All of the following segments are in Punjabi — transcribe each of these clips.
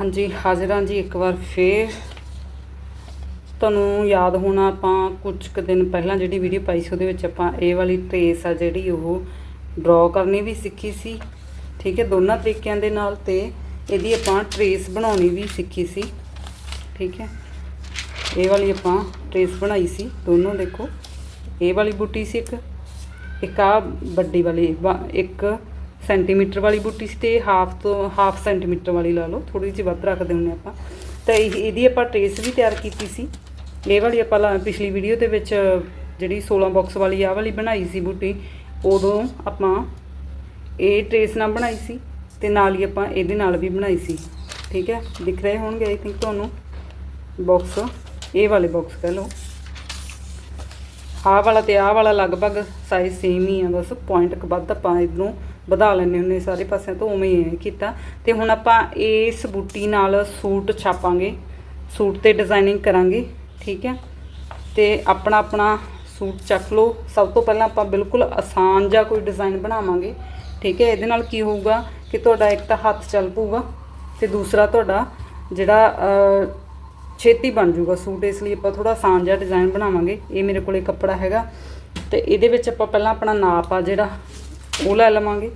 ਹਾਂਜੀ, ਹਾਜ਼ਰ ਹਾਂ ਜੀ ਇੱਕ ਵਾਰ ਫੇਰ। ਤੁਹਾਨੂੰ ਯਾਦ ਹੋਣਾ, ਆਪਾਂ ਕੁਝ ਕੁ ਦਿਨ ਪਹਿਲਾਂ ਜਿਹੜੀ ਵੀਡੀਓ ਪਾਈ ਸੀ, ਉਹਦੇ ਵਿੱਚ ਆਪਾਂ ਇਹ ਵਾਲੀ ਟ੍ਰੇਸ ਆ ਜਿਹੜੀ ਉਹ ਡਰਾ ਕਰਨੀ ਵੀ ਸਿੱਖੀ ਸੀ, ਠੀਕ ਹੈ, ਦੋਨਾਂ ਤਰੀਕਿਆਂ ਦੇ ਨਾਲ ਤੇ ਇਹਦੀ ਆਪਾਂ ਟ੍ਰੇਸ ਬਣਾਉਣੀ ਵੀ ਸਿੱਖੀ ਸੀ, ਠੀਕ ਹੈ। ਇਹ ਵਾਲੀ ਆਪਾਂ ਟ੍ਰੇਸ ਬਣਾਈ ਸੀ, ਦੋਨੋਂ ਦੇਖੋ। ਇਹ ਵਾਲੀ ਬੂਟੀ ਸੀ ਇੱਕ ਇੱਕ ਆ ਵੱਡੀ ਵਾਲੀ ਵਾ- ਇੱਕ ਸੈਂਟੀਮੀਟਰ ਵਾਲੀ ਬੂਟੀ ਸੀ ਤੇ ਹਾਫ ਤੋਂ ਹਾਫ ਸੈਂਟੀਮੀਟਰ ਵਾਲੀ ਲਾ ਲਓ ਥੋੜੀ ਜਿਹੀ ਵੱਧ ਰੱਖਦੇ ਹੁੰਨੇ ਆਪਾਂ। ਤਾਂ ਇਹ- ਇਹਦੀ ਆਪਾਂ ਟ੍ਰੇਸ ਵੀ ਤਿਆਰ ਕੀਤੀ ਸੀ। ਇਹ ਵਾਲੀ ਆਪਾਂ ਲਾ- ਪਿਛਲੀ ਵੀਡੀਓ ਦੇ ਵਿੱਚ ਜਿਹੜੀ 16 ਬਾਕਸ ਵਾਲੀ ਆ ਵਾਲੀ ਬਣਾਈ ਸੀ ਬੂਟੀ, ਉਦੋਂ ਆਪਾਂ ਇਹ ਟ੍ਰੇਸ ਨਾਲ ਬਣਾਈ ਸੀ ਤੇ ਨਾਲ ਹੀ ਆਪਾਂ ਇਹਦੇ ਨਾਲ ਵੀ ਬਣਾਈ ਸੀ। ਠੀਕ ਹੈ? ਦਿਖ ਰਹੇ ਹੋਣਗੇ ਆਈ ਥਿੰਕ ਤੁਹਾਨੂੰ ਬਾਕਸ ਇਹ ਵਾਲੇ ਬਾਕਸ ਕਹ ਲਓ। ਆਹ ਵਾਲਾ ਤੇ ਆਹ ਵਾਲਾ ਲਗਭਗ ਸਾਈਜ਼ ਸੇਮ ਹੀ ਆ, ਬਸ ਪੁਆਇੰਟ ਕ ਵੱਧ ਆਪਾਂ ਇਧਰੋਂ ਵਧਾ ਲੈਣੇ ਹੁੰਨੇ ਸਾਰੇ ਪਾਸਿਆਂ ਤੋਂ, ਉਵੇਂ ਹੀ ਕੀਤਾ। ਤੇ ਹੁਣ ਆਪਾਂ ਇਸ ਬੂਟੀ ਨਾਲ ਸੂਟ ਛਾਪਾਂਗੇ, ਸੂਟ ਤੇ ਡਿਜ਼ਾਈਨਿੰਗ ਕਰਾਂਗੇ, ਠੀਕ ਹੈ? ਤੇ ਆਪਣਾ ਆਪਣਾ ਸੂਟ ਚੱਕ ਲਓ। ਸਭ ਤੋਂ ਪਹਿਲਾਂ ਆਪਾਂ ਬਿਲਕੁਲ ਆਸਾਨ ਜਿਹਾ ਕੋਈ ਡਿਜ਼ਾਈਨ ਬਣਾਵਾਂਗੇ, ਠੀਕ ਹੈ? ਇਹਦੇ ਨਾਲ ਕੀ ਹੋਊਗਾ ਕਿ ਤੁਹਾਡਾ ਇੱਕ ਤਾਂ ਹੱਥ ਚੱਲ ਪਊਗਾ ਤੇ ਦੂਸਰਾ ਤੁਹਾਡਾ ਜਿਹੜਾ ਛੇਤੀ ਬਣ ਜਾਊਗਾ ਸੂਟ, ਇਸ ਲਈ ਆਪਾਂ ਥੋੜਾ ਆਸਾਨ ਜਿਹਾ ਡਿਜ਼ਾਈਨ ਬਣਾਵਾਂਗੇ। ਇਹ ਮੇਰੇ ਕੋਲੇ ਕੱਪੜਾ ਹੈਗਾ। ਤੇ ਇਹਦੇ ਵਿੱਚ ਆਪਾਂ ਪਹਿਲਾਂ ਆਪਣਾ ਨਾਪ ਆ ਜਿਹੜਾ, ਉਹ ਲੈ ਲਵਾਂਗੇ।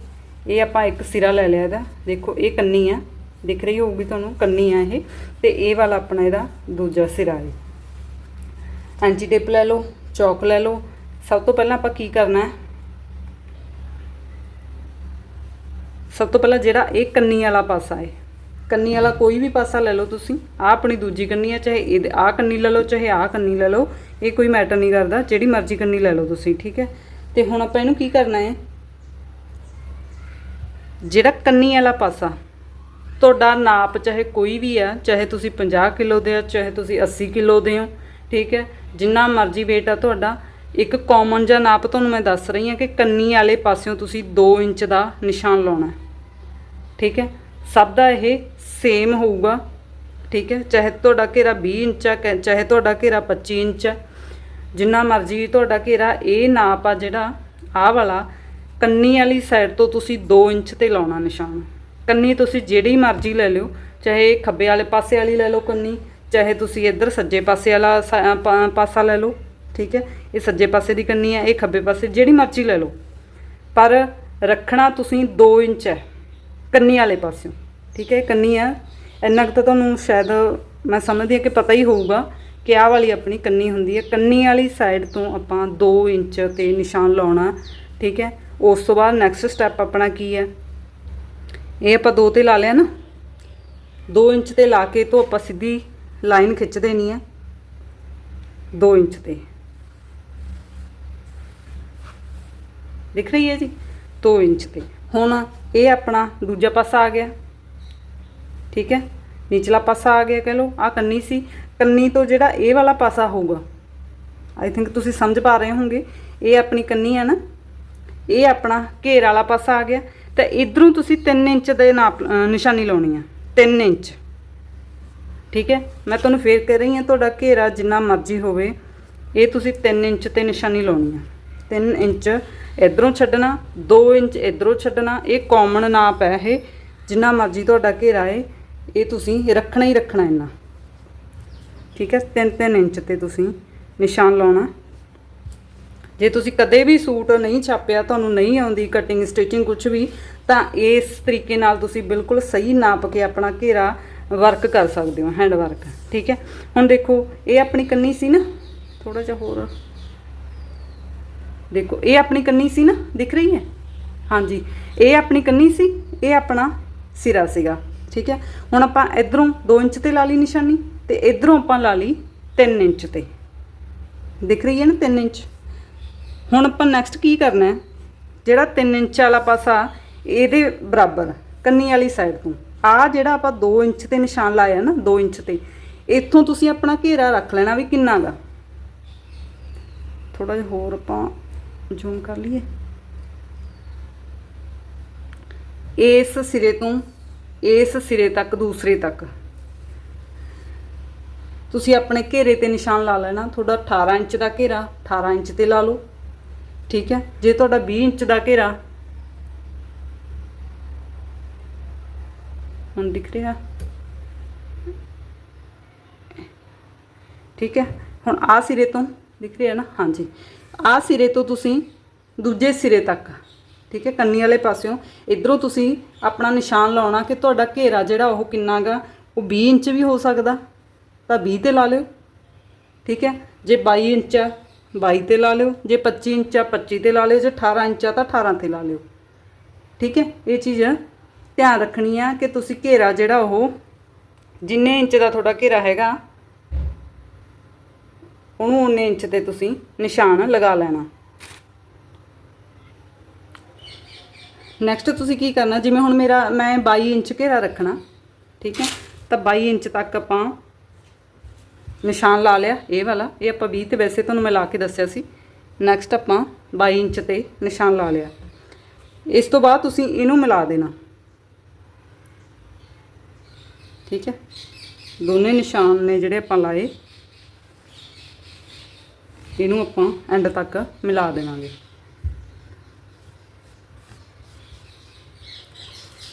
ਇਹ ਆਪਾਂ ਇੱਕ ਸਿਰਾ ਲੈ ਲਿਆ ਇਹਦਾ। ਦੇਖੋ, ਇਹ ਕੰਨੀ ਆ। ਦਿਖ ਰਹੀ ਹੋਊਗੀ ਤੁਹਾਨੂੰ, ਕੰਨੀ ਆ ਇਹ। ਤੇ ਇਹ ਵਾਲਾ ਆਪਣਾ ਇਹਦਾ ਦੂਜਾ ਸਿਰਾ ਹੈ ਐਂਟੀ ਟੇਪ ਲੈ ਲਓ, ਚੌਕ ਲੈ ਲਓ। ਸਭ ਤੋਂ ਪਹਿਲਾਂ ਆਪਾਂ ਕੀ ਕਰਨਾ ਹੈ? ਸਭ ਤੋਂ ਪਹਿਲਾਂ ਜਿਹੜਾ ਇਹ ਕੰਨੀ ਵਾਲਾ ਪਾਸਾ ਹੈ ਕੰਨੀ ਵਾਲਾ ਕੋਈ ਵੀ ਪਾਸਾ ਲੈ ਲਓ ਤੁਸੀਂ। ਆ ਆਪਣੀ ਦੂਜੀ ਕੰਨੀ ਆ, ਚਾਹੇ ਇਹ ਆ ਕੰਨੀ ਲੈ ਲਓ, ਚਾਹੇ ਆ ਕੰਨੀ ਲੈ ਲਓ। ਇਹ ਕੋਈ ਮੈਟਰ ਨਹੀਂ ਕਰਦਾ, ਜਿਹੜੀ ਮਰਜ਼ੀ ਕੰਨੀ ਲੈ ਲਓ ਤੁਸੀਂ, ਠੀਕ ਹੈ? ਤੇ ਹੁਣ ਆਪਾਂ ਇਹਨੂੰ ਕੀ ਕਰਨਾ ਹੈ? ਜਿਹੜਾ ਕੰਨੀ ਵਾਲਾ ਪਾਸਾ, ਤੁਹਾਡਾ ਨਾਪ ਚਾਹੇ ਕੋਈ ਵੀ ਆ, ਚਾਹੇ ਤੁਸੀਂ 50 ਕਿਲੋ ਦੇ ਆ ਚਾਹੇ ਤੁਸੀਂ 80 ਕਿਲੋ ਦੇ ਹੋ, ਠੀਕ ਹੈ? ਜਿੰਨਾ ਮਰਜ਼ੀ weight ਆ ਤੁਹਾਡਾ, ਇੱਕ ਕਾਮਨ ਜਿਹਾ ਨਾਪ ਤੁਹਾਨੂੰ ਮੈਂ ਦੱਸ ਰਹੀ ਹਾਂ ਕਿ ਕੰਨੀ ਵਾਲੇ ਪਾਸਿਓਂ ਤੁਸੀਂ 2 ਇੰਚ ਦਾ ਨਿਸ਼ਾਨ ਲਾਉਣਾ ਠੀਕ ਹੈ? ਸਭ ਦਾ ਇਹ ਸੇਮ ਹੋਊਗਾ। ਠੀਕ ਹੈ? ਚਾਹੇ ਤੁਹਾਡਾ ਘੇਰਾ 20 ਇੰਚ ਆ ਕਹਿ- ਚਾਹੇ ਤੁਹਾਡਾ ਘੇਰਾ 25 ਇੰਚ ਆ। ਜਿੰਨਾ ਮਰਜ਼ੀ ਤੁਹਾਡਾ ਘੇਰਾ ਇਹ ਨਾਪ ਆ ਜਿਹੜਾ, ਆਹ ਵਾਲਾ, ਕੰਨੀ ਵਾਲੀ ਸਾਈਡ ਤੋਂ ਤੁਸੀਂ 2 ਇੰਚ ਤੇ ਲਾਉਣਾ ਨਿਸ਼ਾਨ। ਕੰਨੀ ਤੁਸੀਂ ਜਿਹੜੀ ਮਰਜ਼ੀ ਲੈ ਲਿਓ, ਚਾਹੇ ਖੱਬੇ ਵਾਲੇ ਪਾਸੇ ਵਾਲੀ ਲੈ ਲਓ ਕੰਨੀ, ਚਾਹੇ ਤੁਸੀਂ ਇੱਧਰ ਸੱਜੇ ਪਾਸੇ ਵਾਲਾ ਸਾ- ਪਾਸਾ ਲੈ ਲਓ। ਠੀਕ ਹੈ? ਇਹ ਸੱਜੇ ਪਾਸੇ ਦੀ ਕੰਨੀ ਹੈ ਇਹ ਖੱਬੇ ਪਾਸੇ, ਜਿਹੜੀ ਮਰਜ਼ੀ ਲੈ ਲਓ। ਪਰ ਰੱਖਣਾ ਤੁਸੀਂ 2 ਇੰਚ ਹੈ। ਕੰਨੀ ਵਾਲੇ ਪਾਸਿਓਂ, ਠੀਕ ਹੈ ਕੰਨੀ ਆ। ਇੰਨਾ ਕੁ ਤਾਂ ਤੁਹਾਨੂੰ ਸ਼ਾਇਦ ਮੈਂ ਸਮਝਦੀ ਹਾਂ ਕਿ ਪਤਾ ਹੀ ਹੋਊਗਾ ਕਿ ਆਹ ਵਾਲੀ ਆਪਣੀ ਕੰਨੀ ਹੁੰਦੀ ਹੈ। ਕੰਨੀ ਵਾਲੀ ਸਾਈਡ ਤੋਂ ਆਪਾਂ 2 ਇੰਚ ਤੇ ਨਿਸ਼ਾਨ ਲਾਉਣਾ, ਠੀਕ ਹੈ। ਉਸ ਤੋਂ ਬਾਅਦ ਨੈਕਸਟ ਸਟੈਪ ਆਪਣਾ ਕੀ ਹੈ? ਇਹ ਆਪਾਂ 2 ਤੇ ਲਾ ਲਿਆ ਨਾ। 2 ਇੰਚ ਤੇ ਲਾ ਕੇ ਤੋਂ ਆਪਾਂ ਸਿੱਧੀ ਲਾਈਨ ਖਿੱਚ ਦੇਣੀ ਹੈ। 2 ਇੰਚ ਤੇ। ਦਿਖ ਰਹੀ ਹੈ ਜੀ? 2 ਇੰਚ ਤੇ। ਹੁਣ ਇਹ ਆਪਣਾ ਦੂਜਾ ਪਾਸਾ ਆ ਗਿਆ। ਠੀਕ ਹੈ? ਨਿਚਲਾ ਪਾਸਾ ਆ ਗਿਆ ਕਹ ਲਓ ਆ ਕੰਨੀ ਸੀ। ਕੰਨੀ ਤੋਂ ਜਿਹੜਾ ਇਹ ਵਾਲਾ ਪਾਸਾ ਹੋਊਗਾ ਆਈ ਥਿੰਕ ਤੁਸੀਂ ਸਮਝ ਪਾ ਰਹੇ ਹੋਵੋਗੇ, ਇਹ ਆਪਣੀ ਕੰਨੀ ਆ ਨਾ? ਇਹ ਆਪਣਾ ਘੇਰ ਵਾਲਾ ਪਾਸਾ ਆ ਗਿਆ। ਤਾਂ ਇਧਰੋਂ ਤੁਸੀਂ 3 ਇੰਚ ਦੇ ਨਾਪ ਨਿਸ਼ਾਨੀ ਲਾਉਣੀ ਆ 3 ਇੰਚ। ਠੀਕ ਹੈ? ਮੈਂ ਤੁਹਾਨੂੰ ਫੇਰ ਕਹਿ ਰਹੀ ਹਾਂ, ਤੁਹਾਡਾ ਘੇਰਾ ਜਿੰਨਾ ਮਰਜ਼ੀ ਹੋਵੇ, ਇਹ ਤੁਸੀਂ 3 ਇੰਚ ਤੇ ਨਿਸ਼ਾਨੀ ਲਾਉਣੀ ਆ। 3 ਇੰਚ ਇਧਰੋਂ ਛੱਡਣਾ 2 ਇੰਚ ਇਧਰੋਂ ਛੱਡਣਾ, ਇਹ ਕਾਮਨ ਨਾਪ ਹੈ ਇਹ। ਜਿੰਨਾ ਮਰਜ਼ੀ ਤੁਹਾਡਾ ਘੇਰਾ ਹੈ ਇਹ ਤੁਸੀਂ ਰੱਖਣਾ ਹੀ ਰੱਖਣਾ ਇੰਨਾ। ਠੀਕ ਹੈ 3-3 ਇੰਚ ਤੇ ਤੁਸੀਂ ਨਿਸ਼ਾਨ ਲਾਉਣਾ। ਜੇ ਤੁਸੀਂ ਕਦੇ ਵੀ ਸੂਟ ਨਹੀਂ ਛਾਪਿਆ, ਤੁਹਾਨੂੰ ਨਹੀਂ ਆਉਂਦੀ ਕਟਿੰਗ ਸਟਿਚਿੰਗ ਕੁਝ ਵੀ, ਤਾਂ ਇਸ ਤਰੀਕੇ ਨਾਲ ਤੁਸੀਂ ਬਿਲਕੁਲ ਸਹੀ ਨਾਪ ਕੇ ਆਪਣਾ ਘੇਰਾ ਵਰਕ ਕਰ ਸਕਦੇ ਹੋ ਹੈਂਡ ਵਰਕ ਠੀਕ ਹੈ, ਹੁਣ ਦੇਖੋ, ਇਹ ਆਪਣੀ ਕੰਨੀ ਸੀ ਨਾ? ਥੋੜਾ ਜਿਹਾ ਹੋਰ ਦੇਖੋ, ਇਹ ਆਪਣੀ ਕੰਨੀ ਸੀ ਨਾ, ਦਿਖ ਰਹੀ ਹੈ? ਹਾਂਜੀ, ਇਹ ਆਪਣੀ ਕੰਨੀ ਸੀ, ਇਹ ਆਪਣਾ ਸਿਰਾ ਸੀਗਾ, ਠੀਕ ਹੈ? ਹੁਣ ਆਪਾਂ ਇਧਰੋਂ 2 ਇੰਚ ਤੇ ਲਾ ਲਈ ਨਿਸ਼ਾਨੀ ਤੇ ਇਧਰੋਂ ਆਪਾਂ ਲਾ ਲਈ 3 ਇੰਚ ਤੇ। ਦਿਖ ਰਹੀ ਹੈ ਨਾ 3 ਇੰਚ? ਹੁਣ ਆਪਾਂ ਨੈਕਸਟ ਕੀ ਕਰਨਾ ਹੈ? ਜਿਹੜਾ 3 ਇੰਚ ਵਾਲਾ ਪਾਸਾ, ਇਹਦੇ ਬਰਾਬਰ, ਕੰਨੀ ਵਾਲੀ ਸਾਈਡ ਤੋਂ। ਆ ਜਿਹੜਾ ਆਪਾਂ 2 ਇੰਚ ਤੇ ਨਿਸ਼ਾਨ ਲਾਇਆ ਨਾ 2 ਇੰਚ ਤੇ, ਇੱਥੋਂ ਤੁਸੀਂ ਆਪਣਾ ਘੇਰਾ ਰੱਖ ਲੈਣਾ ਵੀ ਕਿੰਨਾ ਗਾ। ਥੋੜਾ ਜਿਹਾ ਹੋਰ ਆਪਾਂ ਜ਼ੂਮ ਕਰ ਲਈਏ। ਇਸ ਸਿਰੇ ਤੋਂ ਇਸ ਸਿਰੇ ਤੱਕ, ਦੂਸਰੇ ਤੱਕ। ਤੁਸੀਂ ਆਪਣੇ ਘੇਰੇ ਤੇ ਨਿਸ਼ਾਨ ਲਾ ਲੈਣਾ। ਤੁਹਾਡਾ 18 ਇੰਚ ਦਾ ਘੇਰਾ 18 ਇੰਚ ਤੇ ਲਾ ਲਓ। ਠੀਕ ਹੈ? ਜੇ ਤੁਹਾਡਾ 20 ਇੰਚ ਦਾ ਘੇਰਾ, ਹੁਣ ਦਿਖ ਰਿਹਾ? ਠੀਕ ਹੈ? ਹੁਣ ਆ ਸਿਰੇ ਤੋਂ ਦਿਖ ਰਿਹਾ ਨਾ? ਹਾਂਜੀ। ਆ ਸਿਰੇ ਤੋਂ ਤੁਸੀਂ ਦੂਜੇ ਸਿਰੇ ਤੱਕ। ਠੀਕ ਹੈ, ਕੰਨੀ ਵਾਲੇ ਪਾਸਿਓਂ। ਇਧਰੋਂ ਤੁਸੀਂ ਆਪਣਾ ਨਿਸ਼ਾਨ ਲਾਉਣਾ ਕਿ ਤੁਹਾਡਾ ਘੇਰਾ ਜਿਹੜਾ ਉਹ ਕਿੰਨਾਗਾ ਉਹ 20 ਇੰਚ ਵੀ ਹੋ ਸਕਦਾ। ਤਾਂ 20 ਤੇ ਲਾ ਲਿਓ। ਠੀਕ ਹੈ, ਜੇ 22 ਇੰਚ ਆ 22 ਤੇ ਲਾ ਲਿਓ। ਜੇ 25 ਇੰਚ ਆ 25 ਤੇ ਲਾ ਲਿਓ। ਜੇ 18 ਇੰਚ ਆ, ਤਾਂ 18 ਤੇ ਲਾ ਲਿਓ। ਠੀਕ ਹੈ, ਇਹ ਚੀਜ਼ ਧਿਆਨ ਰੱਖਣੀ ਆ ਕਿ ਤੁਸੀਂ ਘੇਰਾ ਜਿਹੜਾ ਉਹ ਜਿੰਨੇ ਇੰਚ ਦਾ ਤੁਹਾਡਾ ਘੇਰਾ ਹੈਗਾ ਉਹਨੂੰ ਉਨੇ ਇੰਚ ਤੇ ਤੁਸੀਂ ਨਿਸ਼ਾਨ ਲਗਾ ਲੈਣਾ। ਨੈਕਸਟ ਤੁਸੀਂ ਕੀ ਕਰਨਾ, ਜਿਵੇਂ ਹੁਣ ਮੇਰਾ, ਮੈਂ 22 ਇੰਚ ਘੇਰਾ ਰੱਖਣਾ, ਠੀਕ ਹੈ? ਤਾਂ 22 ਇੰਚ ਤੱਕ ਆਪਾਂ ਨਿਸ਼ਾਨ ਲਾ ਲਿਆ, ਇਹ ਵਾਲਾ, ਇਹ ਆਪਾਂ 20 ਤੇ ਵੈਸੇ ਤੁਹਾਨੂੰ ਮੈਂ ਲਾ ਕੇ ਦੱਸਿਆ ਸੀ। ਨੈਕਸਟ ਆਪਾਂ 22 ਇੰਚ ਤੇ ਨਿਸ਼ਾਨ ਲਾ ਲਿਆ। ਇਸ ਤੋਂ ਬਾਅਦ ਤੁਸੀਂ ਇਹਨੂੰ ਮਿਲਾ ਦੇਣਾ। ਠੀਕ ਹੈ? ਦੋਨੇ ਨਿਸ਼ਾਨ ਨੇ ਜਿਹੜੇ ਆਪਾਂ ਲਾਏ ਇਹਨੂੰ ਆਪਾਂ ਐਂਡ ਤੱਕ ਮਿਲਾ ਦੇਵਾਂਗੇ।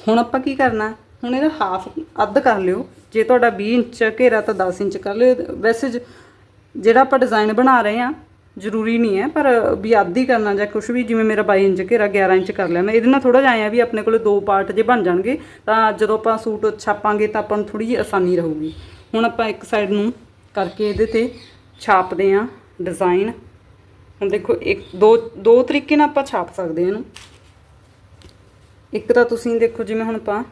ਹੁਣ ਆਪਾਂ ਕੀ ਕਰਨਾ? ਹੁਣ ਇਹਦਾ ਹਾਫ ਅੱਧ ਕਰ ਲਿਓ। ਜੇ ਤੁਹਾਡਾ 20 ਇੰਚ ਘੇਰਾ ਤਾਂ 10 ਇੰਚ ਕਰ ਲਿਓ। ਵੈਸੇ ਜ- ਜਿਹੜਾ ਆਪਾਂ ਡਿਜ਼ਾਈਨ ਬਣਾ ਰਹੇ ਆ ਜ਼ਰੂਰੀ ਨਹੀਂ ਹੈ, ਪਰ ਵੀ ਅੱਧ ਹੀ ਕਰਨਾ ਜਾਂ ਕੁਝ ਵੀ, ਜਿਵੇਂ ਮੇਰਾ 22 ਇੰਚ ਘੇਰਾ 11 ਇੰਚ ਕਰ ਲਿਆ। ਮੈਂ ਇਹਦੇ ਨਾਲ ਥੋੜਾ ਜਿਹਾ ਆਇਆ ਵੀ ਆਪਣੇ ਕੋਲੇ ਦੋ ਪਾਰਟ ਜੇ ਬਣ ਜਾਣਗੇ, ਤਾਂ ਜਦੋਂ ਆਪਾਂ ਸੂਟ ਛਾਪਾਂਗੇ ਤਾਂ ਆਪਾਂ ਨੂੰ ਥੋੜੀ ਜਿਹੀ ਆਸਾਨੀ ਰਹੂਗੀ। ਹੁਣ ਆਪਾਂ ਇੱਕ ਸਾਈਡ ਨੂੰ ਕਰਕੇ ਇਹਦੇ ਤੇ ਛਾਪਦੇ ਆ ਡਿਜ਼ਾਈਨ ਹੁਣ ਦੇਖੋ, ਇੱਕ, ਦੋ ਦੋ ਤਰੀਕੇ ਨਾਲ ਆਪਾਂ ਛਾਪ ਸਕਦੇ ਹਾਂ ਇਹਨੂੰ। ਇੱਕ ਤਾਂ ਤੁਸੀਂ ਦੇਖੋ ਜਿਵੇਂ ਹੁਣ ਆਪਾਂ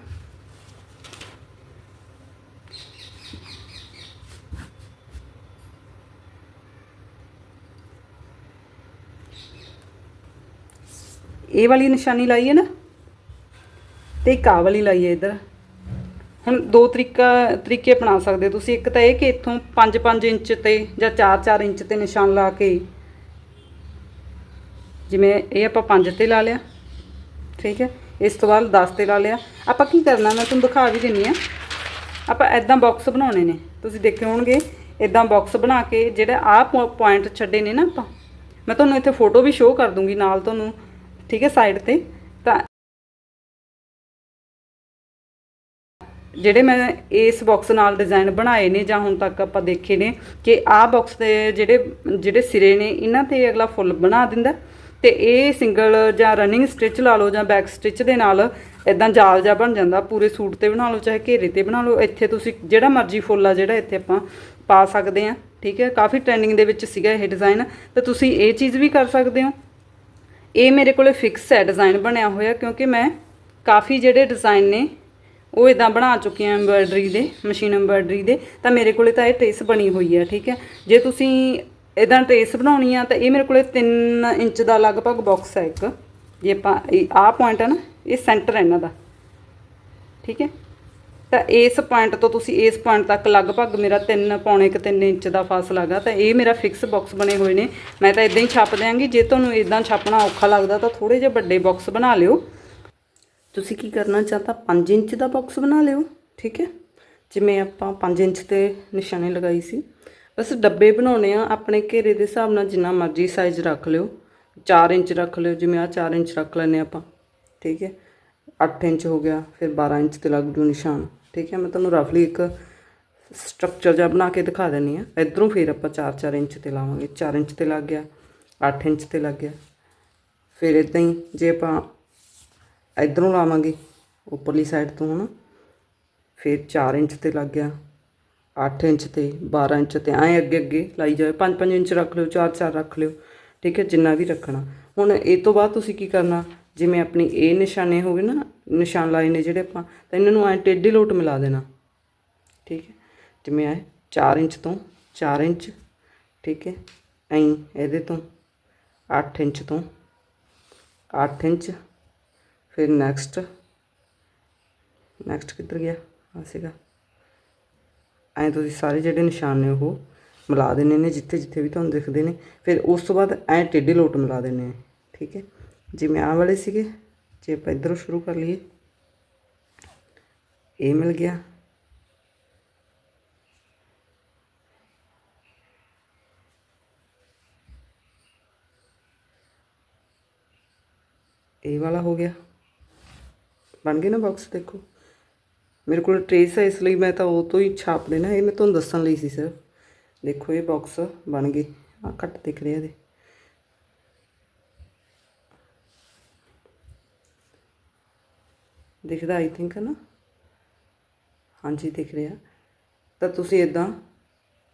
ਇਹ ਵਾਲੀ ਨਿਸ਼ਾਨੀ ਲਾਈ ਹੈ ਨਾ, ਤੇ ਇੱਕ ਆ ਵਾਲੀ ਲਾਈ ਹੈ ਇੱਧਰ। ਹੁਣ ਦੋ ਤਰੀਕਾ, ਤਰੀਕੇ ਅਪਣਾ ਸਕਦੇ ਹੋ ਤੁਸੀਂ। ਇੱਕ ਤਾਂ ਇਹ ਕਿ ਇੱਥੋਂ 5-5 ਇੰਚ ਤੇ ਜਾਂ 4-4 ਇੰਚ ਤੇ ਨਿਸ਼ਾਨ ਲਾ ਕੇ ਜਿਵੇਂ ਇਹ ਆਪਾਂ 5 ਤੇ ਲਾ ਲਿਆ, ਠੀਕ ਹੈ? ਇਸ ਤੋਂ ਬਾਅਦ 10 ਤੇ ਲਾ ਲਿਆ। ਆਪਾਂ ਕੀ ਕਰਨਾ? ਮੈਂ ਤੁਹਾਨੂੰ ਦਿਖਾ ਵੀ ਦਿੰਨੀ ਆ। ਆਪਾਂ ਐਦਾਂ ਬਾਕਸ ਬਣਾਉਣੇ ਨੇ। ਤੁਸੀਂ ਦੇਖੇ ਹੋਣਗੇ ਐਦਾਂ ਬਾਕਸ ਬਣਾ ਕੇ ਜਿਹੜਾ ਆਹ ਪੁਆਇੰਟ ਛੱਡੇ ਨੇ ਨਾ ਆਪਾਂ, ਮੈਂ ਤੁਹਾਨੂੰ ਇੱਥੇ ਫੋਟੋ ਵੀ ਸ਼ੋਅ ਕਰ ਦੂੰਗੀ ਨਾਲ ਤੁਹਾਨੂੰ, ਠੀਕ ਹੈ? ਸਾਈਡ ਤੇ। ਜਿਹੜੇ ਮੈਂ ਇਸ ਬਾਕਸ ਨਾਲ ਡਿਜ਼ਾਈਨ ਬਣਾਏ ਨੇ ਜਾਂ ਹੁਣ ਤੱਕ ਆਪਾਂ ਦੇਖੇ ਨੇ, ਕਿ ਆਹ ਬਾਕਸ ਦੇ ਜਿਹੜੇ ਜਿਹੜੇ ਸਿਰੇ ਨੇ, ਇਹਨਾਂ ਤੇ ਅਗਲਾ ਫੁੱਲ ਬਣਾ ਦਿੰਦਾ ਤੇ ਇਹ ਸਿੰਗਲ ਜਾਂ ਰਨਿੰਗ ਸਟਿਚ ਲਾ ਲਓ ਜਾਂ ਬੈਕ ਸਟਿਚ ਦੇ ਨਾਲ ਇਦਾਂ ਜਾਲ ਜਾ ਬਣ ਜਾਂਦਾ, ਪੂਰੇ ਸੂਟ ਤੇ ਬਣਾ ਲਓ, ਚਾਹੇ ਘੇਰੇ ਤੇ ਬਣਾ ਲਓ, ਇੱਥੇ ਤੁਸੀਂ ਜਿਹੜਾ ਮਰਜ਼ੀ ਫੁੱਲ ਆ ਜਿਹੜਾ ਇੱਥੇ ਆਪਾਂ ਪਾ ਸਕਦੇ ਆ ਠੀਕ ਹੈ? ਕਾਫੀ ਟ੍ਰੈਂਡਿੰਗ ਦੇ ਵਿੱਚ ਸੀਗਾ ਇਹ ਡਿਜ਼ਾਈਨ ਤਾਂ ਤੁਸੀਂ ਇਹ ਚੀਜ਼ ਵੀ ਕਰ ਸਕਦੇ ਹੋ। ਇਹ ਮੇਰੇ ਕੋਲੇ ਫਿਕਸ ਹੈ ਡਿਜ਼ਾਈਨ ਬਣਿਆ ਹੋਇਆ, ਕਿਉਂਕਿ ਮੈਂ ਕਾਫੀ ਜਿਹੜੇ ਡਿਜ਼ਾਈਨ ਨੇ ਉਹ ਇਦਾਂ ਬਣਾ ਚੁੱਕੀ ਹਾਂ ਐਮਬਰਾਇਡਰੀ ਦੇ ਮਸ਼ੀਨ ਐਮਬਰਾਇਡਰੀ ਦੇ, ਤਾਂ ਮੇਰੇ ਕੋਲੇ ਤਾਂ ਇਹ ਟ੍ਰੇਸ ਬਣੀ ਹੋਈ ਹੈ ਠੀਕ ਹੈ? ਜੇ ਤੁਸੀਂ ਇਦਾਂ ਟ੍ਰੇਸ ਬਣਾਉਣੀ ਆ, ਤਾਂ ਇਹ ਮੇਰੇ ਕੋਲੇ 3 ਇੰਚ ਦਾ ਲਗਭਗ ਬਾਕਸ ਹੈ ਇੱਕ। ਜੇ ਆਪਾਂ, ਇਹ ਆਹ ਪੁਆਇੰਟ ਹੈ ਨਾ, ਇਹ ਸੈਂਟਰ ਹੈ ਇਹਨਾਂ ਦਾ। ਠੀਕ ਹੈ? ਤਾਂ ਇਸ ਪੁਆਇੰਟ ਤੋਂ ਤੁਸੀਂ ਇਸ ਪੁਆਇੰਟ ਤੱਕ ਲਗਭਗ ਮੇਰਾ 3 ਪੌਣੇ ਕਿ 3 ਇੰਚ ਦਾ ਫਾਸਲਾ ਹੈਗਾ, ਤਾਂ ਇਹ ਮੇਰਾ ਫਿਕਸ ਬਾਕਸ ਬਣੇ ਹੋਏ ਨੇ। ਮੈਂ ਤਾਂ ਇਦਾਂ ਹੀ ਛਾਪ ਦਿਆਂਗੀ, ਜੇ ਤੁਹਾਨੂੰ ਇਦਾਂ ਛਾਪਣਾ ਔਖਾ ਲੱਗਦਾ ਤਾਂ ਥੋੜੇ ਜਿਹੇ ਵੱਡੇ ਬਾਕਸ ਬਣਾ ਲਿਓ। ਤੁਸੀਂ ਕੀ ਕਰਨਾ ਚਾਹਤਾ 5 ਇੰਚ ਦਾ ਬਾਕਸ ਬਣਾ ਲਿਓ, ਠੀਕ ਹੈ? ਜਿਵੇਂ ਆਪਾਂ 5 ਇੰਚ ਤੇ ਨਿਸ਼ਾਨੀ ਲਗਾਈ ਸੀ। ਬਸ ਡੱਬੇ ਬਣਾਉਣੇ ਆ, ਆਪਣੇ ਘੇਰੇ ਦੇ ਹਿਸਾਬ ਨਾਲ ਜਿੰਨਾ ਮਰਜ਼ੀ ਸਾਈਜ਼ ਰੱਖ ਲਿਓ। 4 ਇੰਚ ਰੱਖ ਲਿਓ, ਜਿਵੇਂ ਆ 4 ਇੰਚ ਰੱਖ ਲੈਨੇ ਆਪਾਂ, ਠੀਕ ਹੈ? 8 ਇੰਚ ਹੋ ਗਿਆ, ਫਿਰ 12 ਇੰਚ ਤੇ ਲੱਗ ਜੂ ਨਿਸ਼ਾਨ, ਠੀਕ ਹੈ? ਮੈਂ ਤੁਹਾਨੂੰ ਰਫਲੀ ਇੱਕ ਸਟਰਕਚਰ ਜਿਹਾ ਬਣਾ ਕੇ ਦਿਖਾ ਦਿੰਨੀ ਆ ਇਧਰੋਂ ਫਿਰ ਆਪਾਂ 4-4 ਇੰਚ ਤੇ ਲਾਵਾਂਗੇ। 4 ਇੰਚ ਤੇ ਲੱਗ ਗਿਆ 8 ਇੰਚ ਤੇ ਲੱਗ ਗਿਆ। ਫਿਰ ਇਦਾਂ ਹੀ ਜੇ ਆਪਾਂ ਇਧਰੋਂ ਲਾਵਾਂਗੇ, ਉੱਪਰਲੀ ਸਾਈਡ ਤੋਂ ਹਨਾ। ਫਿਰ 4 ਇੰਚ ਤੇ ਲੱਗ ਗਿਆ 8 ਇੰਚ ਤੇ 12 ਇੰਚ ਤੇ, ਐਂ ਅੱਗੇ ਅੱਗੇ ਲਾਈ ਜਾਵੇ 5-5 ਇੰਚ ਰੱਖ ਲਿਓ 4-4 ਰੱਖ ਲਿਓ, ਠੀਕ ਹੈ, ਜਿੰਨਾ ਵੀ ਰੱਖਣਾ। ਹੁਣ ਇਹ ਤੋਂ ਬਾਅਦ ਤੁਸੀਂ ਕੀ ਕਰਨਾ, ਜਿਵੇਂ ਆਪਣੀ ਇਹ ਨਿਸ਼ਾਨੇ ਹੋ ਗਏ ਨਾ, ਨਿਸ਼ਾਨ ਲਾਏ ਨੇ ਜਿਹੜੇ ਆਪਾਂ, ਤਾਂ ਇਹਨਾਂ ਨੂੰ ਐਂ ਟੇਢੇ ਲੋਟ ਮਿਲਾ ਦੇਣਾ, ਠੀਕ ਹੈ। ਜਿਵੇਂ ਐ 4 ਇੰਚ ਤੋਂ 4 ਇੰਚ, ਠੀਕ ਹੈ, ਐਂ ਇਹਦੇ ਤੋਂ 8 ਇੰਚ ਤੋਂ 8 ਇੰਚ ਫਿਰ ਨੈਕਸਟ ਨੈਕਸਟ ਕਿੱਧਰ ਗਿਆ ਆ ਸੀਗਾ ਐਂ ਤੁਸੀਂ ਸਾਰੇ ਜਿਹੜੇ ਨਿਸ਼ਾਨ ਨੇ ਉਹ ਮਿਲਾ ਦੇਣੇ ਨੇ ਜਿੱਥੇ ਜਿੱਥੇ ਵੀ ਤੁਹਾਨੂੰ ਦਿਖਦੇ ਨੇ ਫਿਰ ਉਸ ਤੋਂ ਬਾਅਦ ਐਂ ਟੇਢੇ ਲੋਟ ਮਿਲਾ ਦੇਣੇ ਨੇ ਠੀਕ ਹੈ ਜਿਵੇਂ ਆਹ ਵਾਲੇ ਸੀਗੇ ਜੇ ਆਪਾਂ ਇੱਧਰੋਂ ਸ਼ੁਰੂ ਕਰ ਲਈਏ ਇਹ ਮਿਲ ਗਿਆ ਇਹ ਵਾਲਾ ਹੋ ਗਿਆ ਬਣ ਗਏ ਨਾ ਬਾਕਸ ਦੇਖੋ। ਮੇਰੇ ਕੋਲ ਟ੍ਰੇਸ ਹੈ ਇਸ ਲਈ ਮੈਂ ਤਾਂ ਉਹ ਤੋਂ ਹੀ ਛਾਪ ਦੇਣਾ ਇਹ ਮੈਂ ਤੁਹਾਨੂੰ ਦੱਸਣ ਲਈ ਸੀ ਸਰ ਦੇਖੋ ਇਹ ਬਾਕਸ ਬਣ ਗਏ। ਆ ਕੱਟ ਦਿਖ ਰਿਹਾ ਇਹਦੇ। ਦਿਖਦਾ ਆਈ ਥਿੰਕ ਨਾ? ਹਾਂਜੀ, ਦਿਖ ਰਿਹਾ। ਤਾਂ ਤੁਸੀਂ ਇਦਾਂ